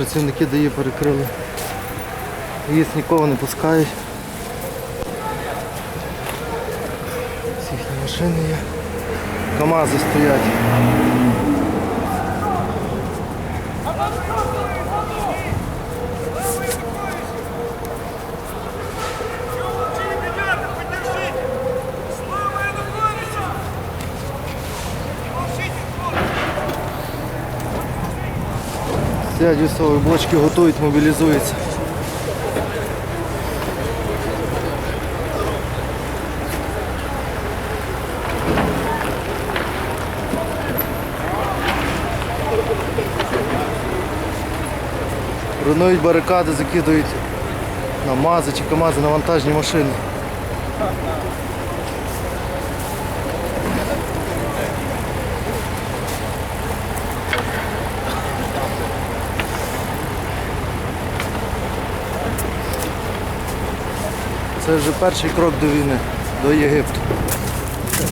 Працівники дає перекрили. В'їзд нікого не пускають. Ці їхні машини є. КАМАЗи стоять. Сидять вісові блочки готують, мобілізуються. Руйнують барикади, закидують на МАЗи чи КАМАЗи на вантажні машини. Це вже перший крок до війни, до Єгипту.